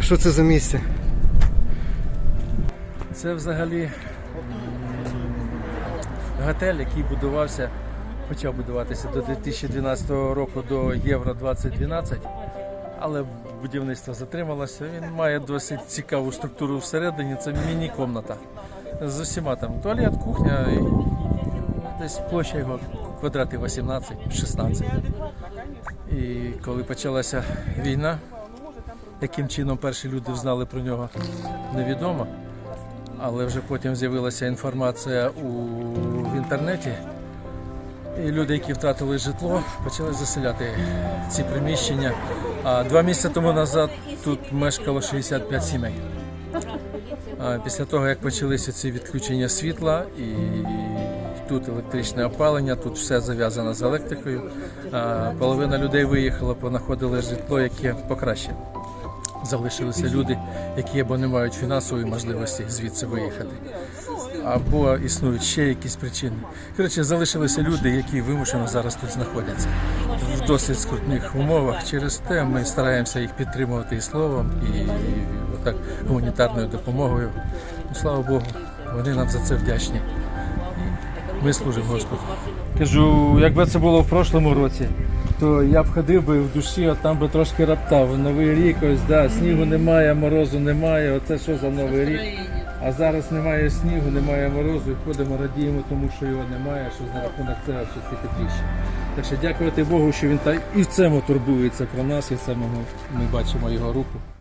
Що це за місце? Це взагалі готель, який будувався, почав будуватися до 2012 року до Євро 2012, але будівництво затрималося. Він має досить цікаву структуру всередині. Це міні-комната з усіма там туалет, кухня і десь площа його квадратів 18-16. І коли почалася війна, яким чином перші люди знали про нього, невідомо. Але вже потім з'явилася інформація у в інтернеті. І люди, які втратили житло, почали заселяти ці приміщення. А два місяці тому назад тут мешкало 65 сімей. Після того, як почалися ці відключення світла і тут електричне опалення, тут все зав'язано з електрикою. Половина людей виїхала, понаходили житло, яке покраще. Залишилися люди, які або не мають фінансової можливості звідси виїхати, або існують ще якісь причини. Коротше, залишилися люди, які вимушено зараз тут знаходяться в досить скрутних умовах. Через те ми стараємося їх підтримувати і словом, і отак гуманітарною допомогою. Ну, слава Богу, вони нам за це вдячні. Ми служимо Господу. Кажу, якби це було в прошлому році, то я б ходив би в душі, а там би трошки раптав. Новий рік, ось да, снігу немає, морозу немає. Оце що за новий рік? А зараз немає снігу, немає морозу, і ходимо, радіємо, тому що його немає, що за рахунок цього все тепліше. Так що дякувати Богу, що він та і в цьому турбується про нас, і в цьому ми бачимо його руку.